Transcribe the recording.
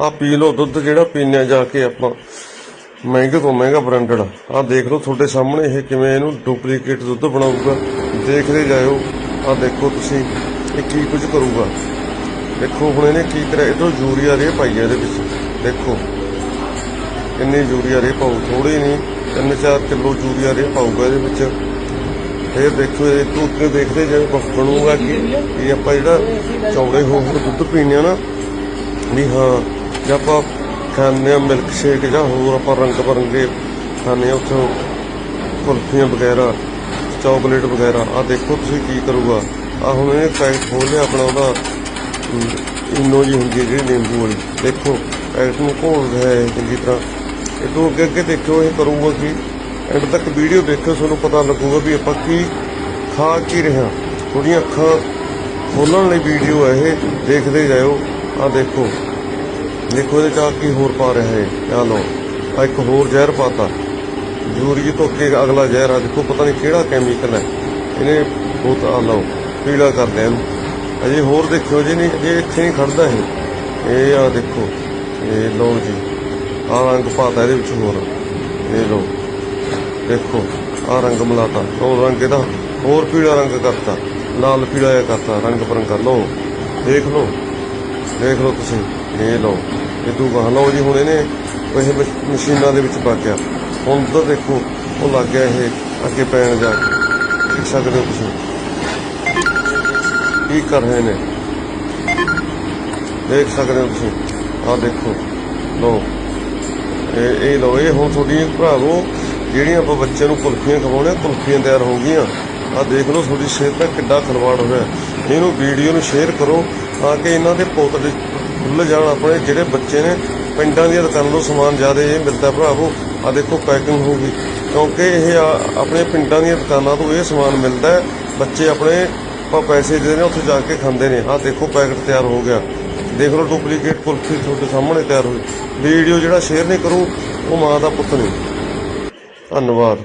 ਆ ਪੀ ਲਓ ਦੁੱਧ ਜਿਹੜਾ ਪੀਨੇ ਜਾ ਕੇ ਆਪਾਂ। ਮਹਿੰਗੇ ਤੋਂ ਮਹਿੰਗਾ ਬ੍ਰਾਂਡਡ ਆ। ਦੇਖ ਲਓ ਤੁਹਾਡੇ ਸਾਹਮਣੇ ਇਹ ਕਿਵੇਂ ਇਹਨੂੰ ਡੁਪਲੀਕੇਟ ਦੁੱਧ ਬਣਾਊਗਾ। ਦੇਖਦੇ ਜਾਇਓ। ਆ ਦੇਖੋ ਤੁਸੀਂ, ਇਹ ਕੀ ਕੁਝ ਕਰੂਗਾ। ਦੇਖੋ ਹੁਣ ਇਹਨੇ ਕੀ ਕਰਿਆ। ਇਹ ਤੋਂ ਯੂਰੀਆ ਰੇ ਪਾਈ ਹੈ ਇਹਦੇ ਵਿੱਚ। ਦੇਖੋ। ਇੰਨੀ ਯੂਰੀਆ ਰੇ ਪਾਉ ਥੋੜੀ ਨਹੀਂ 3-4 ਕਿਲੋ ਯੂਰੀਆ ਰੇ ਪਾਊਗਾ ਇਹਦੇ ਵਿੱਚ। ਫਿਰ ਦੇਖੋ ਇਹ ਤੋਂ ਉੱਤੇ ਦੇਖਦੇ ਜਾਓ ਕੁਛ ਬਣੂਗਾ ਕਿ। ਇਹ ਆਪਾਂ ਜਿਹੜਾ ਚੌੜੇ ਹੋ ਕੇ ਦੁੱਧ ਪੀਣੇ ਆ ਨਾ। ਵੀ ਹਾਂ ਜੇ ਆਪਾਂ ਖਾਂਦੇ ਆ ਮਿਲਕ ਸ਼ੇਕ ਜਾਂ ਹੋਰ ਆਪਾਂ ਰੰਗ ਬਰੰਗੇ ਖਾਂਦੇ ਆ ਉੱਥੋਂ ਕੁਲਫੀਆਂ ਵਗੈਰਾ ਚਾਕਲੇਟ ਵਗੈਰਾ ਆ ਦੇਖੋ ਤੁਸੀਂ ਕੀ ਕਰੂਗਾ। ਆ ਹੁਣ ਇਹ ਪੈਕਟ ਖੋਲ ਲਿਆ ਆਪਣਾ ਉਹਦਾ ਅਮ, ਇਨੋ ਜੀ ਹੁੰਦੀ ਹੈ ਜਿਹੜੀ ਨਿੰਬੂ ਵਾਲੀ। ਦੇਖੋ ਪੈਕਟ ਨੂੰ ਘੋਲ ਰਿਹਾ ਹੈ ਚੰਗੀ ਤਰ੍ਹਾਂ। ਇਹ ਤੋਂ ਅੱਗੇ ਅੱਗੇ ਦੇਖਿਓ ਇਹ ਕਰੂਗਾ ਕੀ? ਐਂਡ ਤੱਕ ਵੀਡੀਓ ਦੇਖਿਓ ਤੁਹਾਨੂੰ ਪਤਾ ਲੱਗੂਗਾ ਵੀ ਆਪਾਂ ਕੀ ਖਾ ਕੀ ਰਿਹਾ ਹਾਂ। ਥੋੜੀਆਂ ਅੱਖਾਂ ਖੋਲਣ ਲਈ ਵੀਡੀਓ ਹੈ ਇਹ ਦੇਖਦੇ ਜਾਇਓ। ਆ ਦੇਖੋ। ਦੇਖੋ ਇਹਦੇ ਚ ਆਹ ਕੀ ਹੋਰ ਪਾ ਰਿਹਾ ਹੈ ਆ ਲਓ ਆ ਇੱਕ ਹੋਰ ਜ਼ਹਿਰ ਪਾਤਾ। ਯੂਰੀ ਤੋਂ ਅੱਗੇ ਅਗਲਾ ਜ਼ਹਿਰ ਆ, ਦੇਖੋ ਪਤਾ ਨਹੀਂ ਕਿਹੜਾ ਕੈਮੀਕਲ ਹੈ। ਇਹਨੇ ਬਹੁਤ ਆ ਲਓ ਪੀੜਾ ਕਰ ਲਿਆ ਇਹਨੂੰ। ਅਜੇ ਹੋਰ ਦੇਖਿਓ ਜੀ ਨਹੀਂ ਇਹ ਇੱਥੇ ਹੀ ਖੜਦਾ ਹੈ ਇਹ ਆ ਦੇਖੋ, ਇਹ ਲਓ ਜੀ ਆ ਰੰਗ ਪਾਤਾ ਇਹਦੇ ਵਿੱਚ ਹੋਰ। ਇਹ ਲਓ, ਦੇਖੋ ਆ ਰੰਗ ਮਿਲਾਤਾ। ਉਹ ਰੰਗ ਇਹਦਾ ਹੋਰ ਪੀਲਾ ਰੰਗ ਕਰਤਾ, ਲਾਲ ਪੀਲਾ ਕਰਤਾ, ਰੰਗ ਬਰੰਗਾ। ਲਓ, ਦੇਖ ਲਓ। ਦੇਖ ਲਓ ਤੁਸੀਂ, ਇਹ ਲਓ। ਇਹ ਤੂੰ ਲਓ ਜੀ, ਹੁਣ ਇਹਨੇ ਇਹ ਮਸ਼ੀਨਾਂ ਦੇ ਵਿੱਚ ਪਾ ਗਿਆ। ਹੁਣ ਉਧਰ ਦੇਖੋ, ਉਹ ਲੱਗ ਗਿਆ ਇਹ ਅੱਗੇ ਪੈਣ ਜਾ ਕੇ। ਦੇਖ ਸਕਦੇ ਹੋ ਤੁਸੀਂ। ਕੀ ਕਰ ਰਹੇ ਨੇ? ਦੇਖ ਸਕਦੇ ਹੋ ਤੁਸੀਂ। ਆਹ ਦੇਖੋ, ਲਓ। ਇਹ ਇਹ ਲਓ, ਇਹ ਹੁਣ ਤੁਹਾਡੀਆਂ ਭਰਾਵੋ ਜਿਹੜੀਆਂ ਆਪਾਂ ਬੱਚਿਆਂ ਨੂੰ ਕੁਲਫੀਆਂ ਖਵਾਉਣੇ ਕੁਲਫੀਆਂ ਤਿਆਰ ਹੋ ਗਈਆਂ। ਆਹ ਦੇਖ ਲਓ ਤੁਹਾਡੀ ਸਿਹਤ ਦਾ ਕਿੱਡਾ ਖਲਵਾੜ ਹੋ ਰਿਹਾ ਇਹਨੂੰ ਵੀਡੀਓ ਨੂੰ ਸ਼ੇਅਰ ਕਰੋ ਤਾਂ ਕਿ ਇਹਨਾਂ ਦੇ ਪੋਤੜੇ ਖੁੱਲ ਜਾਣ ਆਪਣੇ, ਜਿਹੜੇ ਬੱਚੇ ਨੇ ਪਿੰਡਾਂ ਦੀਆਂ ਦੁਕਾਨਾਂ ਤੋਂ ਸਮਾਨ ਜ਼ਿਆਦਾ ਇਹ ਮਿਲਦਾ ਭਰਾਵੋ ਆ ਦੇਖੋ ਪੈਕਿੰਗ ਹੋ ਗਈ। ਕਿਉਂਕਿ ਇਹ ਆਪਣੇ ਪਿੰਡਾਂ ਦੀਆਂ ਦੁਕਾਨਾਂ ਤੋਂ ਇਹ ਸਮਾਨ ਮਿਲਦਾ ਹੈ। ਬੱਚੇ ਆਪਣੇ ਆਪਾਂ ਪੈਸੇ ਦੇ ਨੇ, ਉੱਥੇ ਜਾ ਕੇ ਖਾਂਦੇ ਨੇ। ਆਹ ਦੇਖੋ ਪੈਕਟ ਤਿਆਰ ਹੋ ਗਿਆ। ਦੇਖ ਲਓ ਡੁਪਲੀਕੇਟ ਕੁਲਫੀ ਤੁਹਾਡੇ ਸਾਹਮਣੇ ਤਿਆਰ ਹੋਈ। ਵੀਡੀਓ ਜਿਹੜਾ ਸ਼ੇਅਰ ਨਹੀਂ ਕਰੂ, ਉਹ ਮਾਂ ਦਾ ਪੁੱਤ ਨਹੀਂ। ਧੰਨਵਾਦ।